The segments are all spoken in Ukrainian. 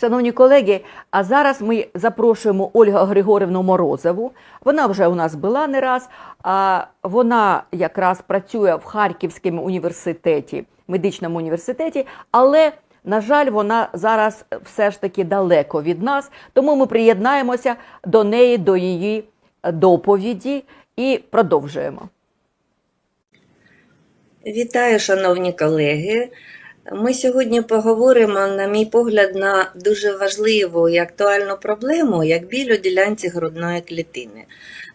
Шановні колеги, а зараз ми запрошуємо Ольгу Григорівну Морозову. Вона вже у нас була не раз. А вона якраз працює в Харківському університеті, медичному університеті, але, на жаль, вона зараз все ж таки далеко від нас, тому ми приєднаємося до неї, до її доповіді і продовжуємо. Вітаю, шановні колеги. Ми сьогодні поговоримо, на мій погляд, на дуже важливу і актуальну проблему, як біль у ділянці грудної клітини.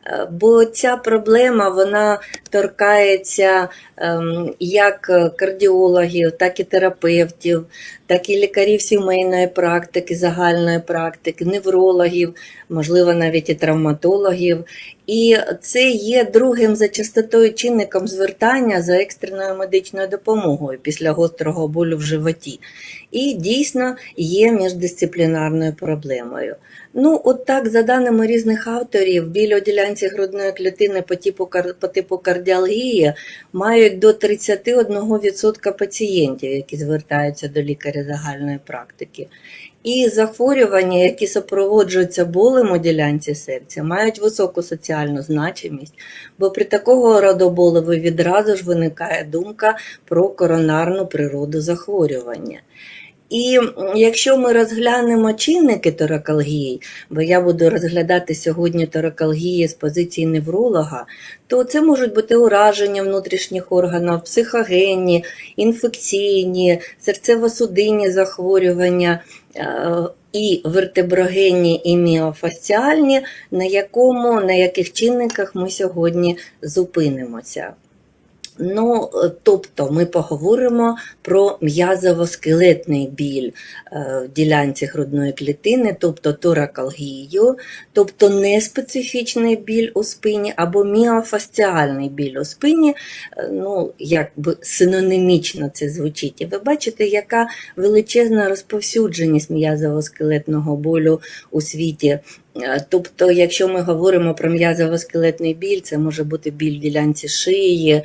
Е, Бо ця проблема вона торкається ем, як кардіологів, так і терапевтів, так і лікарів сімейної практики, загальної практики, неврологів, можливо, навіть і травматологів. І це є другим за частотою чинником звертання за екстреною медичною допомогою після гострого болю в животі. І дійсно є міждисциплінарною проблемою. Ну, от так, за даними різних авторів, біль у ділянці грудної клітини по типу, по типу кардіалгії мають до 31% пацієнтів, які звертаються до лікаря загальної практики. І захворювання, які супроводжуються болем у ділянці серця, мають високу соціальну значимість, бо при такого роду болеві відразу ж виникає думка про коронарну природу захворювання. І якщо ми розглянемо чинники торакалгії, бо я буду розглядати сьогодні торакалгії з позиції невролога, то це можуть бути ураження внутрішніх органів, психогенні, інфекційні, серцево-судинні захворювання е, і вертеброгенні і міофасціальні, на якому, на яких чинниках ми сьогодні зупинимося. Ну, е, тобто ми поговоримо про м'язово-скелетний біль е, в ділянці грудної клітини, тобто торакалгію, тобто неспецифічний біль у спині або міофасціальний біль у спині, е, ну, якби синонімічно це звучить. І ви бачите, яка величезна розповсюдженість м'язово-скелетного болю у світі. Е, Тобто, якщо ми говоримо про м'язово-скелетний біль, це може бути біль в ділянці шиї, е,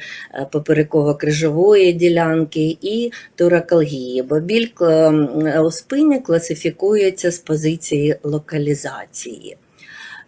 попереково-крижової ділянки і торакалгії, бо біль е, у спині класифікується з позиції локалізації.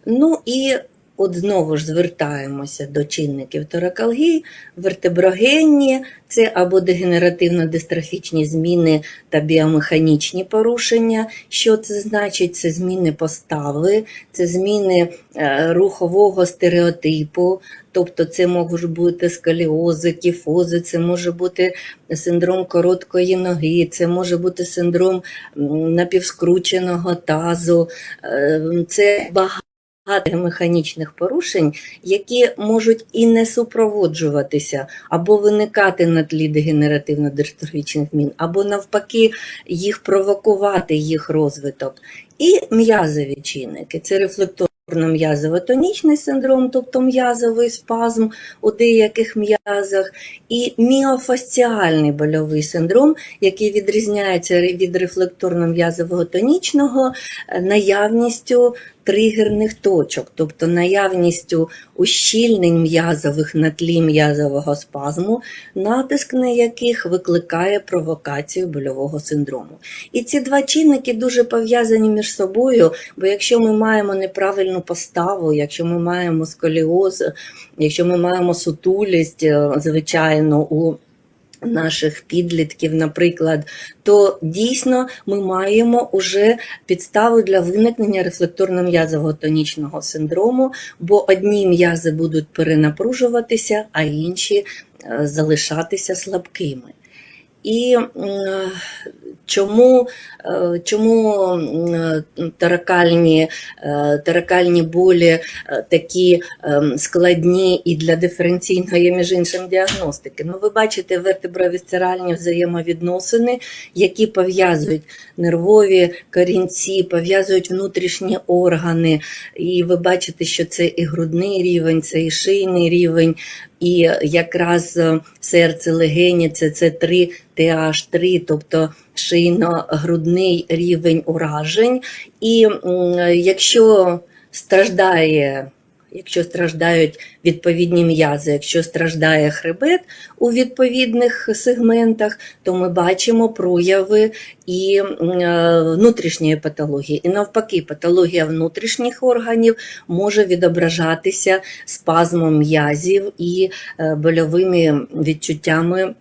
Ну і от знову ж звертаємося до чинників торакалгії, вертеброгенні, це або дегенеративно-дистрофічні зміни та біомеханічні порушення. Що це значить? Це зміни постави, це зміни е, рухового стереотипу, тобто це можуть бути сколіози, кіфози, це може бути синдром короткої ноги, це може бути синдром напівскрученого тазу, е, це багато багато механічних порушень, які можуть і не супроводжуватися, або виникати на тлі дегенеративно-дистрофічних змін, або навпаки їх провокувати, їх розвиток. І м'язові чинники це рефлекторно м'язово-тонічний синдром, тобто м'язовий спазм у деяких м'язах, і міофасціальний больовий синдром, який відрізняється від рефлекторно-м'язового тонічного е, наявністю тригерних точок, тобто наявністю ущільнень м'язових на тлі м'язового спазму, натиск на яких викликає провокацію больового синдрому. І ці два чинники дуже пов'язані між собою, бо якщо ми маємо неправильну поставу, якщо ми маємо сколіоз, якщо ми маємо сутулість, е, звичайно, у наших підлітків, наприклад, то дійсно ми маємо уже підставу для виникнення рефлекторно-м'язового тонічного синдрому, бо одні м'язи будуть перенапружуватися, а інші е, залишатися слабкими. І чому, е, чому таракальні, е, таракальні болі е, такі ем, складні і для диференційної, між іншим, діагностики? Ну, ви бачите вертебровісцеральні взаємовідносини, які пов'язують нервові корінці, пов'язують внутрішні органи. І ви бачите, що це і грудний рівень, це і шийний рівень, і якраз е, серце, легені, це, це 3 TH3, тобто шийно-грудний рівень уражень. І якщо страждає, якщо страждають відповідні м'язи, якщо страждає хребет у відповідних сегментах, то ми бачимо прояви і е, внутрішньої патології. І навпаки, патологія внутрішніх органів може відображатися спазмом м'язів і е, больовими відчуттями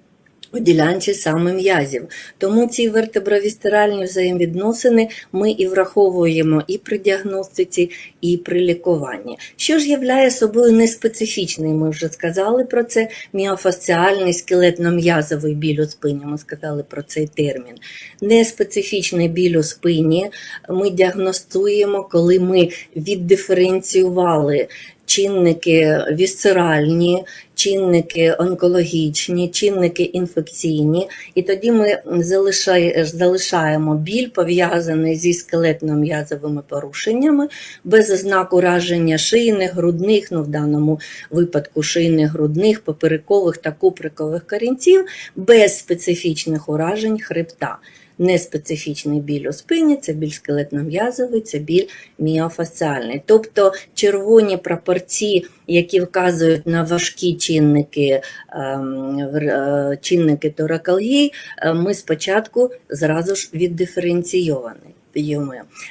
у ділянці саме м'язів. Тому ці вертебровістеральні взаємовідносини ми і враховуємо і при діагностиці, і при лікуванні. Що ж являє собою неспецифічний, ми вже сказали про це, міофасціальний скелетно-м'язовий біль у спині, ми сказали про цей термін. Неспецифічний біль у спині ми діагностуємо, коли ми віддиференціювали чинники вісцеральні, чинники онкологічні, чинники інфекційні, і тоді ми залишаємо біль, пов'язаний зі скелетно-м'язовими порушеннями, без ознак ураження шийних, грудних, ну в даному випадку шийних, грудних, поперекових та куприкових корінців, без специфічних уражень хребта. Неспецифічний біль у спині, це біль скелетно-м'язовий, це біль міофасціальний. Тобто червоні прапорці, які вказують на важкі чинники, ем, е, чинники торакалгії, е, ми спочатку зразу ж віддиференційовані.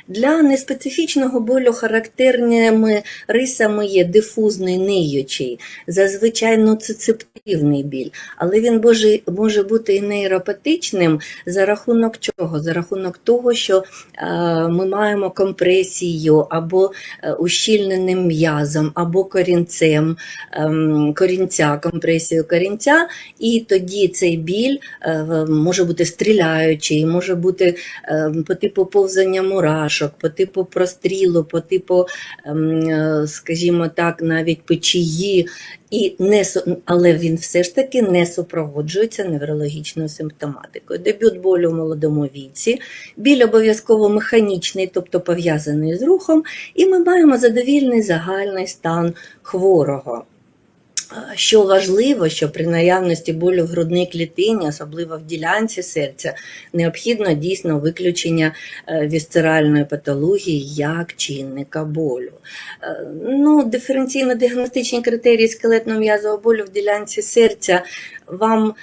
Для неспецифічного болю характерними рисами є дифузний ниючий, зазвичай ноцицептивний біль, але він може, може бути і нейропатичним за рахунок чого? За рахунок того, що е, ми маємо компресію або е, ущільненим м'язом, або корінцем, ем, корінця, компресію корінця, і тоді цей біль е, може бути стріляючий, може бути е, по типу повзання мурашок, по типу прострілу, по типу, ем, е, скажімо так, навіть печії, і не, але він все ж таки не супроводжується неврологічною симптоматикою. Дебют болю в молодому віці, біль обов'язково механічний, тобто пов'язаний з рухом, і ми маємо задовільний загальний стан хворого. Що важливо, що при наявності болю в грудній клітині, особливо в ділянці серця, необхідно дійсно виключення е, вісцеральної патології як чинника болю. Е, Ну, диференційно-діагностичні критерії скелетно-м'язового болю в ділянці серця вам,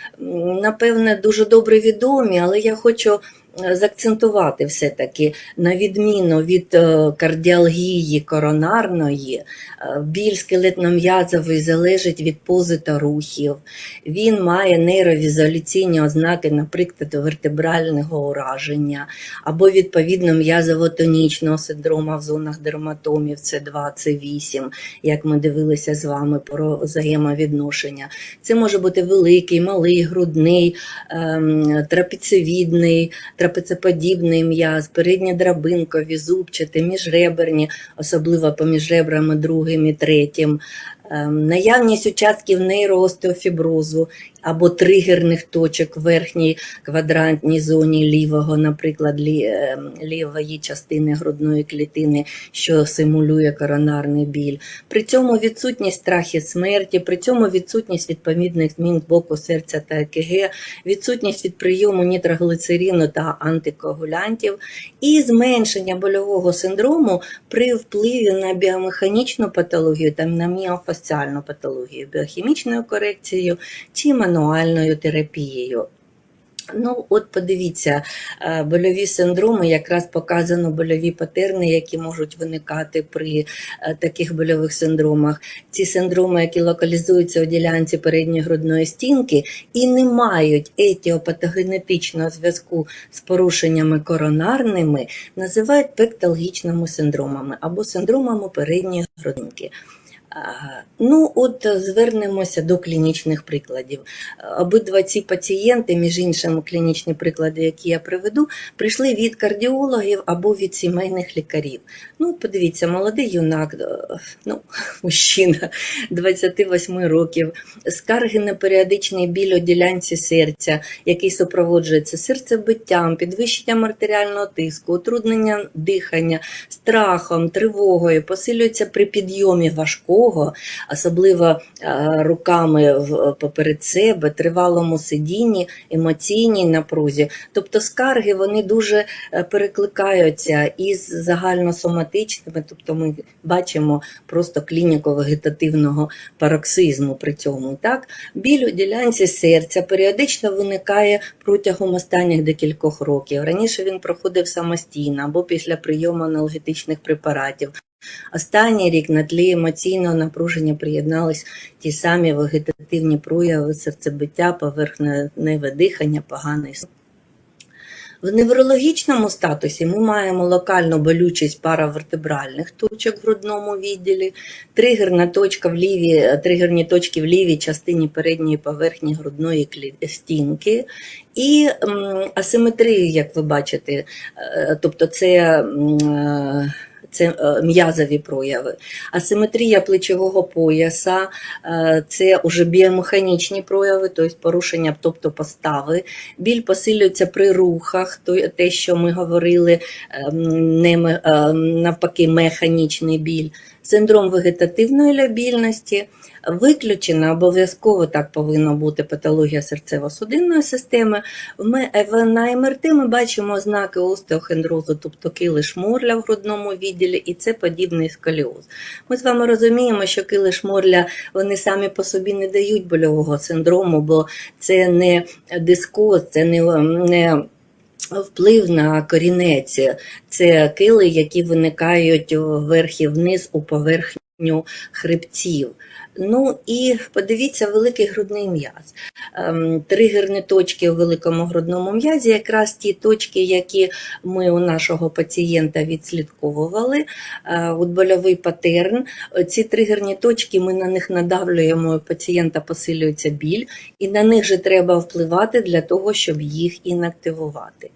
напевне, дуже добре відомі, але я хочу заакцентувати все-таки на відміну від е, кардіалгії коронарної, е, біль скелетно-м'язовий залежить від пози та рухів. Він має нейровізуаляційні ознаки, наприклад, вертебрального ураження або відповідно м'язово-тонічного синдрому в зонах дерматомів С2, С8, як ми дивилися з вами про взаємовідношення. Це може бути великий, малий, грудний, ем, трапецевідний, трапецеподібний м'яз, передні драбинкові, зубчаті, міжреберні, особливо поміж ребрами другим і третім. Ем, Наявність участків нейроостеофіброзу або тригерних точок в верхній квадрантній зоні лівого, наприклад, ем, лівої частини грудної клітини, що симулює коронарний біль. При цьому відсутність страхів смерті, при цьому відсутність відповідних змін з боку серця та ЕКГ, відсутність від прийому нітроглицерину та антикоагулянтів і зменшення больового синдрому при впливі на біомеханічну патологію та на міофасціальну патологію, біохімічною корекцією чи мануальною терапією. Ну, от подивіться, е, больові синдроми якраз показано больові патерни, які можуть виникати при е, таких больових синдромах. Ці синдроми, які локалізуються у ділянці передньої грудної стінки і не мають етіопатогенетичного зв'язку з порушеннями коронарними, називають пекталгічними синдромами або синдромами передньої грудинки. Ну, от е, звернемося до клінічних прикладів. Обидва ці пацієнти, між іншими, клінічні приклади, які я приведу, прийшли від кардіологів або від сімейних лікарів. Ну, подивіться, молодий юнак, е, ну, мужчина 28 років, скарги на періодичний біль у ділянці серця, який супроводжується серцебиттям, підвищенням артеріального тиску, утрудненням дихання, страхом, тривогою, посилюється при підйомі важкого, особливо е, руками поперед себе, тривалому сидінні, емоційній напрузі. Тобто скарги вони дуже е, перекликаються із загальносоматичними, тобто ми бачимо просто клініку вегетативного пароксизму при цьому. Так? Біль у ділянці серця періодично виникає протягом останніх декількох років. Раніше він проходив самостійно або після прийому аналгетичних препаратів. Останній рік на тлі емоційного напруження приєднались ті самі вегетативні прояви серцебиття, поверхневе дихання, поганий сон. В неврологічному статусі ми маємо локальну болючість паравертебральних точок в грудному відділі, тригерна точка в лівій, тригерні точки в лівій частині передньої поверхні грудної стінки і асиметрію, як ви бачите, е, тобто це. Це е, м'язові прояви. Асиметрія плечового пояса, е, це уже біомеханічні прояви, тобто порушення, тобто постави. Біль посилюється при рухах, то- те, що ми говорили, ем, не, ем, навпаки, механічний біль. Синдром вегетативної лябільності. Виключена обов'язково так повинна бути патологія серцево-судинної системи. Ме- е, На МРТ ми бачимо ознаки остеохондрозу, тобто килиш морля в грудному відділі, і це подібний сколіоз. Ми з вами розуміємо, що килиш морля вони самі по собі не дають больового синдрому, бо це не дискоз, це не, не вплив на корінець. Це кили, які виникають вверх і вниз у поверхню хребців. Ну і подивіться великий грудний м'яз. Ем, Тригерні точки у великому грудному м'язі, якраз ті точки, які ми у нашого пацієнта відслідковували. Е, От больовий патерн. Ці тригерні точки ми на них надавлюємо, у пацієнта посилюється біль, і на них же треба впливати для того, щоб їх інактивувати.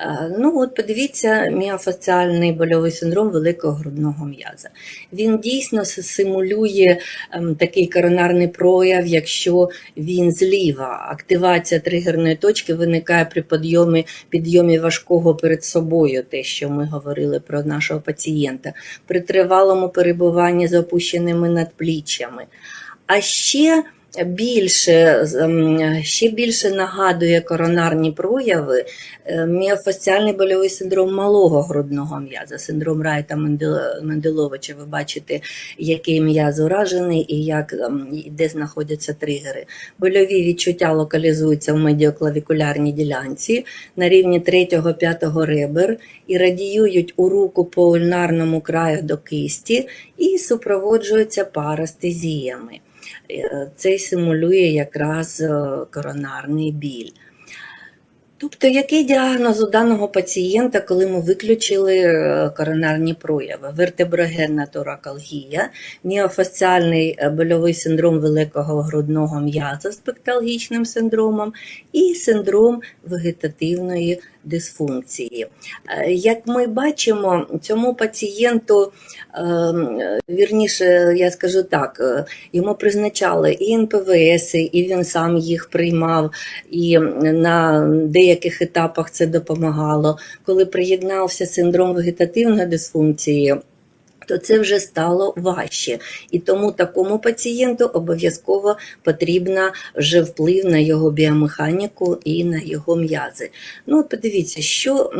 Е, Ну, от подивіться, міофасціальний больовий синдром великого грудного м'яза. Він дійсно симулює ем, такий коронарний прояв, якщо він зліва. Активація тригерної точки виникає при підйомі, підйомі важкого перед собою, те, що ми говорили про нашого пацієнта, при тривалому перебуванні з опущеними надпліччями. А ще більше, ем, ще більше нагадує коронарні прояви е, міофасціальний больовий синдром малого грудного м'яза, синдром Райта Мендел- Менделовича. Ви бачите, який м'яз уражений і як ем, де знаходяться тригери. Больові відчуття локалізуються в медіоклавікулярній ділянці на рівні 3-5 ребер і радіюють у руку по ульнарному краю до кисті і супроводжуються парастезіями. Це симулює якраз е, коронарний біль. Тобто, який діагноз у даного пацієнта, коли ми виключили е, коронарні прояви? Вертеброгенна торакалгія, міофасціальний е, больовий синдром великого грудного м'яза з пекталгічним синдромом і синдром вегетативної дисфункції. Е, Як ми бачимо, цьому пацієнту, е, вірніше, я скажу так, е, йому призначали і НПВС, і він сам їх приймав, і на деяких етапах це допомагало. Коли приєднався синдром вегетативної дисфункції, то це вже стало важче. І тому такому пацієнту обов'язково потрібна вже вплив на його біомеханіку і на його м'язи. Ну, подивіться, що,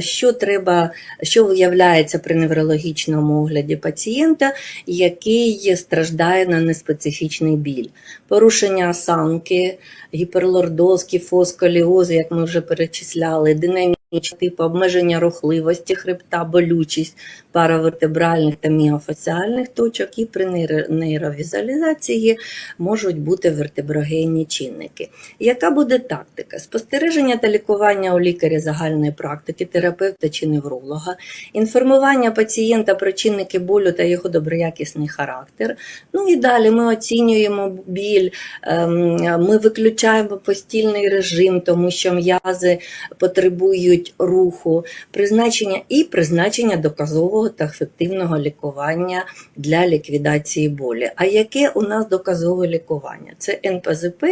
що треба, що виявляється при неврологічному огляді пацієнта, який страждає на неспецифічний біль. Порушення осанки, гіперлордоз, кіфосколіоз, як ми вже перечисляли, динамічні типу обмеження рухливості хребта, болючість паравертебральних та міофасіальних точок, і при нейровізуалізації можуть бути вертеброгенні чинники. Яка буде тактика? Спостереження та лікування у лікаря загальної практики, терапевта чи невролога, інформування пацієнта про чинники болю та його доброякісний характер. Ну і далі ми оцінюємо біль, ем, ми виключаємо постільний режим, тому що м'язи потребують руху, призначення і призначення доказового та ефективного лікування для ліквідації болі. А яке у нас доказове лікування? Це НПЗП,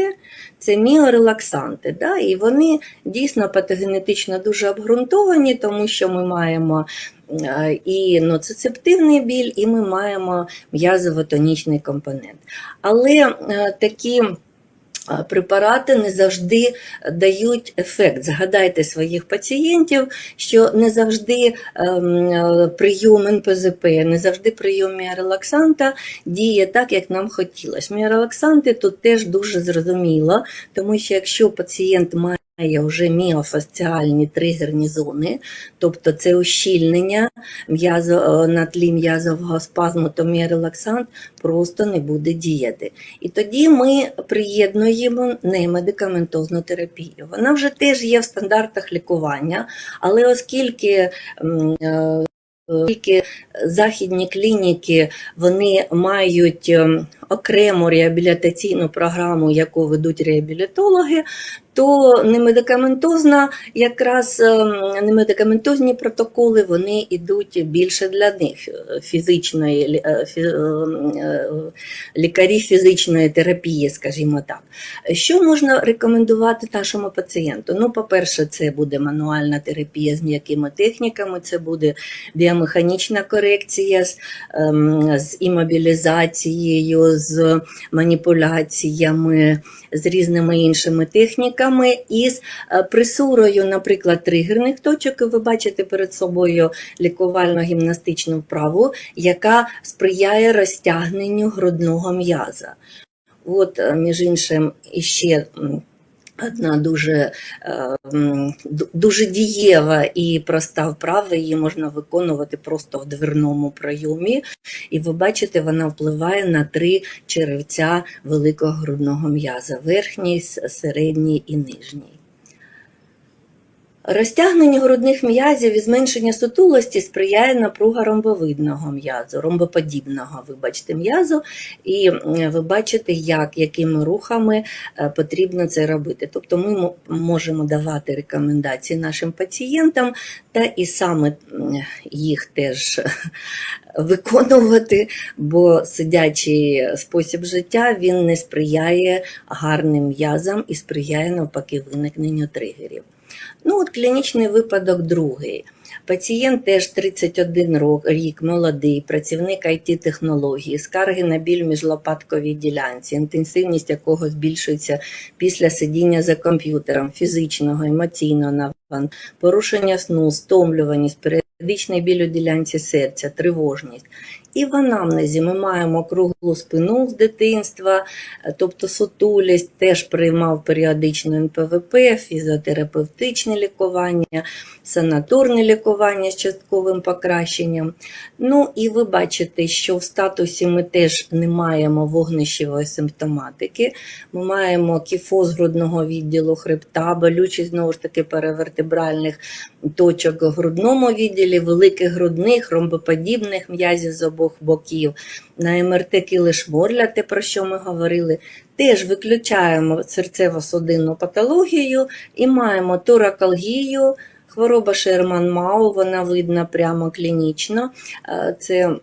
це міорелаксанти. Да? І вони дійсно патогенетично дуже обґрунтовані, тому що ми маємо е, і ноцицептивний біль, і ми маємо м'язово-тонічний компонент. Але е, такі препарати не завжди дають ефект. Згадайте своїх пацієнтів, що не завжди ем, е, прийом НПЗП, не завжди прийом міарелаксанта діє так, як нам хотілося. Міарелаксанти тут теж дуже зрозуміло, тому що якщо пацієнт має Має вже міофасціальні тригерні зони, тобто це ущільнення м'язо е, на тлі м'язового спазму, то міорелаксант просто не буде діяти. І тоді ми приєднуємо немедикаментозну терапію. Вона вже теж є в стандартах лікування, але оскільки м, е, західні клініки вони мають окрему реабілітаційну програму, яку ведуть реабілітологи, то немедикаментозна, якраз ем, немедикаментозні протоколи вони йдуть більше для них е, фізичної е, е, лікарі фізичної терапії, скажімо так. Що можна рекомендувати нашому пацієнту? Ну, по-перше, це буде мануальна терапія з м'якими техніками, це буде біомеханічна корекція з, ем, з імобілізацією, з маніпуляціями, з різними іншими техніками і з е, присурою, наприклад, тригерних точок. Ви бачите перед собою лікувально-гімнастичну вправу, яка сприяє розтягненню грудного м'яза. От, е, між іншим, іще одна дуже, е, дуже дієва і проста вправа, її можна виконувати просто в дверному прийомі. І ви бачите, вона впливає на три черевця великого грудного м'яза: верхній, середній і нижній. Розтягненню грудних м'язів і зменшення сутулості сприяє напруга ромбовидного м'язу, ромбоподібного, вибачте, м'язу, і ви бачите, як, якими рухами е, потрібно це робити. Тобто ми можемо давати рекомендації нашим пацієнтам та і саме їх теж виконувати, бо сидячий спосіб життя він не сприяє гарним м'язам і сприяє навпаки виникненню тригерів. Ну, от клінічний випадок другий. Пацієнт теж 31 рок- рік, молодий, працівник it технології скарги на біль в міжлопатковій ділянці, інтенсивність якого збільшується після сидіння за комп'ютером, фізичного, емоційного навантаження, порушення сну, стомлюваність, періодичний біль у ділянці серця, тривожність. І в анамнезі ми маємо круглу спину з дитинства, тобто сутулість, теж приймав періодично НПВП, фізіотерапевтичне лікування, санаторне лікування з частковим покращенням. Ну і ви бачите, що в статусі ми теж не маємо вогнищевої симптоматики. Ми маємо кіфоз грудного відділу хребта, болючість знову ж таки перевертебральних точок в грудному відділі, великих грудних, ромбоподібних м'язів з обох боків. На МРТ килиш-морля, те про що ми говорили, теж виключаємо серцево-судинну патологію і маємо торакалгію, хвороба Шерман-Мау, вона видна прямо клінічно. Е, Це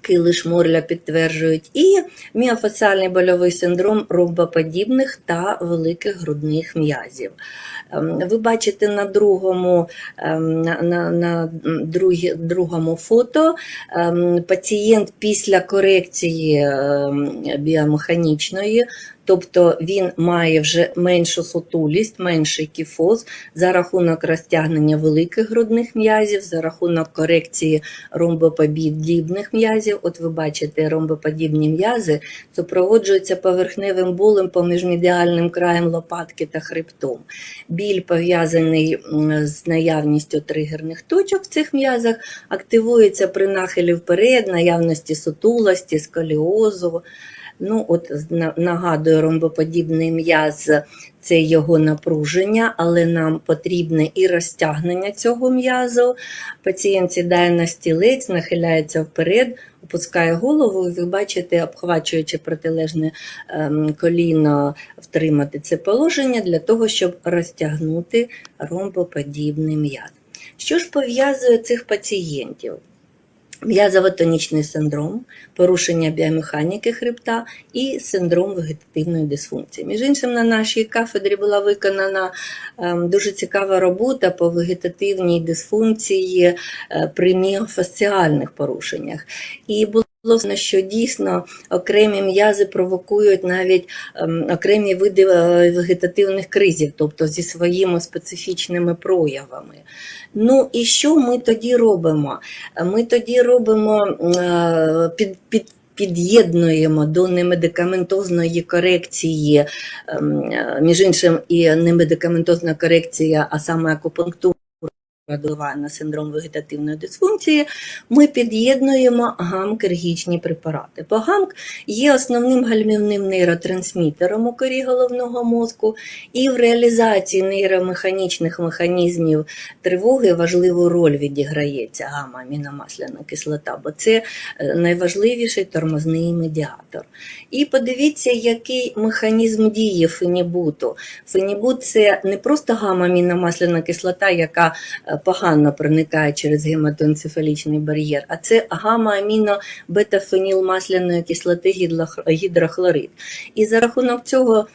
Килиш Морля підтверджують, і міофасціальний больовий синдром ромбоподібних та великих грудних м'язів. Ем, Ви бачите на другому, ем, на, на, другі, другому фото ем, пацієнт після корекції біомеханічної тобто він має вже меншу сутулість, менший кіфоз за рахунок розтягнення великих грудних м'язів, за рахунок корекції ромбоподібних м'язів. От ви бачите, ромбоподібні м'язи супроводжуються поверхневим болем поміж медіальним краєм лопатки та хребтом. Біль пов'язаний з наявністю тригерних точок в цих м'язах, активується при нахилі вперед, наявності сутулості, сколіозу. Ну, от на- нагадую, ромбоподібний м'яз це його напруження, але нам потрібне і розтягнення цього м'язу. Пацієнт сідає на стілець, нахиляється вперед, опускає голову, ви бачите, обхвачуючи протилежне ем, коліно, втримати це положення для того, щоб розтягнути ромбоподібний м'яз. Що ж пов'язує цих пацієнтів? М'язово-тонічний синдром, порушення біомеханіки хребта і синдром вегетативної дисфункції. Між іншим, на нашій кафедрі була виконана ем, дуже цікава робота по вегетативній дисфункції е, при міофасціальних порушеннях. І було Власне, що дійсно окремі м'язи провокують навіть ем, окремі види е, вегетативних кризів, тобто зі своїми специфічними проявами. Ну і що ми тоді робимо? Ми тоді робимо е, під, під Під'єднуємо до немедикаментозної корекції, ем, е, між іншим, і немедикаментозна корекція, а саме акупунктура впливає на синдром вегетативної дисфункції, ми під'єднуємо гам-кергічні препарати. Бо гамк є основним гальмівним нейротрансмітером у корі головного мозку, і в реалізації нейромеханічних механізмів тривоги важливу роль відіграє ця гамма-аміномасляна кислота, бо це е, найважливіший тормозний медіатор. І подивіться, який механізм дії фенібуту. Фенібут це не просто гамма-аміномасляна кислота, яка е, погано проникає через гематоенцефалічний бар'єр, а це гамма-аміно-бета-фенілмасляної кислоти гідлох- гідрохлорид. І за рахунок цього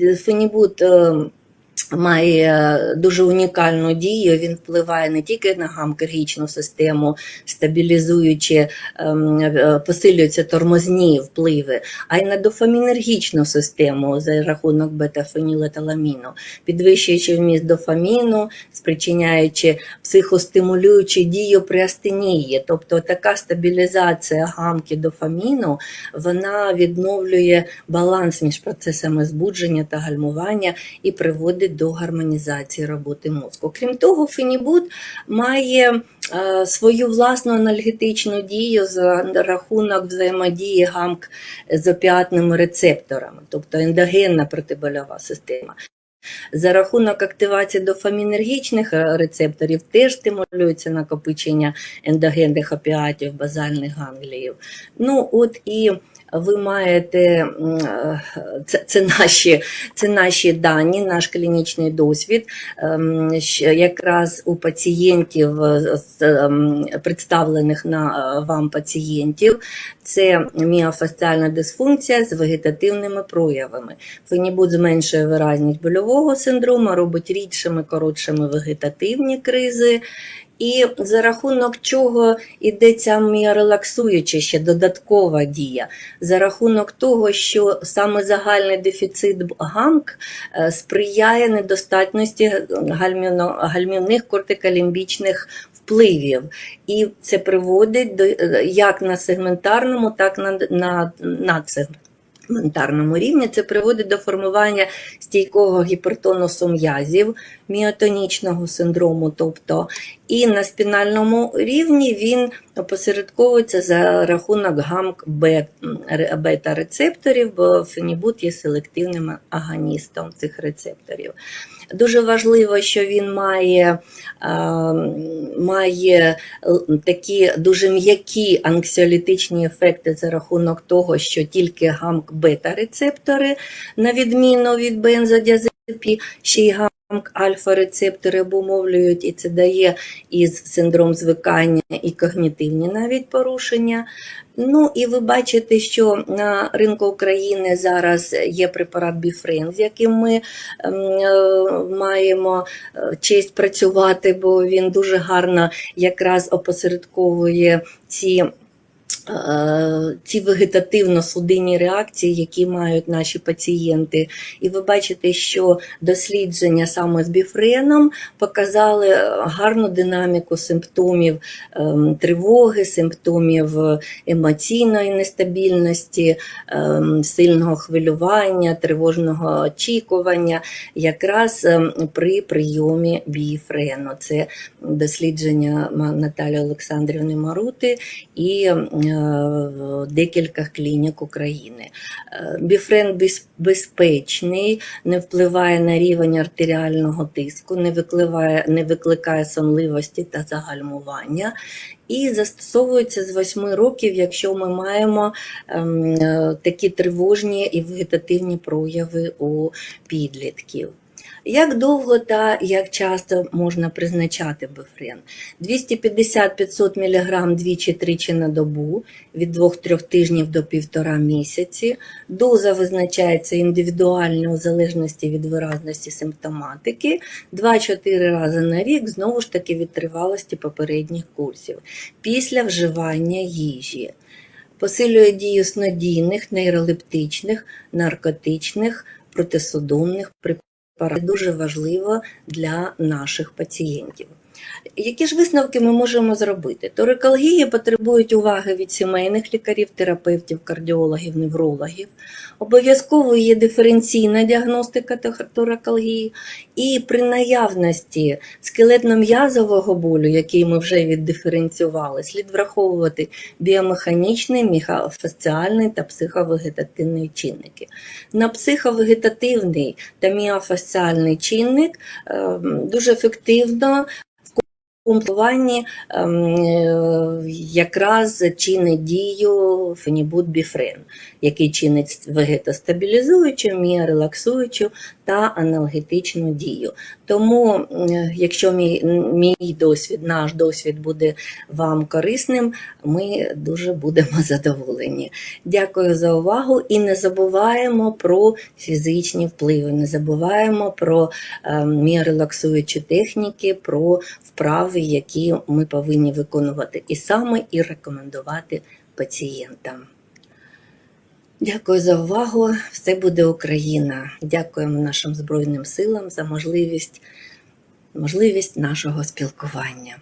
е, фенібут е, має дуже унікальну дію. Він впливає не тільки на гамкергічну систему, стабілізуючи, ем, е, посилюються тормозні впливи, а й на дофамінергічну систему за рахунок бета-фенілеталаміну, підвищуючи вміст дофаміну, спричиняючи психостимулюючу дію при астенії. Тобто така стабілізація гамки дофаміну вона відновлює баланс між процесами збудження та гальмування і приводить до гармонізації роботи мозку. Крім того, фенібут має е, свою власну анальгетичну дію за рахунок взаємодії гамк з опіатними рецепторами, тобто ендогенна протибольова система. За рахунок активації дофамінергічних е, рецепторів теж стимулюється накопичення ендогенних опіатів, базальних гангліїв. Ну, от і ви маєте е, це, це, наші, це наші дані, наш клінічний досвід. Ем, Якраз у пацієнтів, е, ем, представлених на е, вам пацієнтів, це міофасціальна дисфункція з вегетативними проявами. Фенібут зменшує виразність больового синдрому, робить рідшими, коротшими вегетативні кризи. І за рахунок чого іде ця міорелаксуюча ще додаткова дія, за рахунок того, що саме загальний дефіцит гамк е, сприяє недостатності гальмівних кортиколімбічних впливів. І це приводить до е, як на сегментарному, так на, на надсегментарному рівні. Це приводить до формування стійкого гіпертонусу м'язів, міотонічного синдрому, тобто і на спінальному рівні він опосередковується за рахунок гамк бета-рецепторів, бо фенібут є селективним агоністом цих рецепторів. Дуже важливо, що він має, має такі дуже м'які анксіолітичні ефекти за рахунок того, що тільки гамк бета-рецептори, на відміну від бензодіазепі, ще й гамк альфа-рецептори обумовлюють, і це дає і синдром звикання, і когнітивні навіть порушення. Ну і ви бачите, що на ринку України зараз є препарат Біфрен, з яким ми ем, е, маємо е, честь працювати, бо він дуже гарно якраз опосередковує ці ці вегетативно-судинні реакції, які мають наші пацієнти. І ви бачите, що дослідження саме з біфреном показали гарну динаміку симптомів ем, тривоги, симптомів емоційної нестабільності, сильного хвилювання, тривожного очікування, якраз при прийомі біфрену. Це дослідження Наталі Олександрівни Марути і е, декілька клінік України. Е, Біфрен безпечний, не впливає на рівень артеріального тиску, не викликає, не викликає сонливості та загальмування. І застосовується з 8 років, якщо ми маємо ем, е, такі тривожні і вегетативні прояви у підлітків. Як довго та як часто можна призначати бифрен? 250-500 мг двічі-тричі на добу від 2-3 тижнів до півтора місяці. Доза визначається індивідуально у залежності від виразності симптоматики. 2-4 рази на рік, знову ж таки від тривалості попередніх курсів. Після вживання їжі. Посилює дію снодійних, нейролептичних, наркотичних, протисудомних препаратів. Це дуже важливо для наших пацієнтів. Які ж висновки ми можемо зробити? Торикалгії потребують уваги від сімейних лікарів, терапевтів, кардіологів, неврологів. Обов'язково є диференційна діагностика тор- торакалгії. І при наявності скелетно-м'язового болю, який ми вже віддиференціювали, слід враховувати біомеханічний, міхофасціальний та психовегетативний чинники. На психовегетативний та міофасціальний чинник ем, дуже ефективно комплектуванні ем, е, якраз чинить дію фенібут-біфрен, який чинить вегетостабілізуючу, міорелаксуючу та аналгетичну дію. Тому, якщо мій, мій досвід, наш досвід буде вам корисним, ми дуже будемо задоволені. Дякую за увагу і не забуваємо про фізичні впливи, не забуваємо про е, міорелаксуючі техніки, про вправи, які ми повинні виконувати і саме і рекомендувати пацієнтам. Дякую за увагу. Все буде Україна. Дякуємо нашим Збройним силам за можливість, можливість нашого спілкування.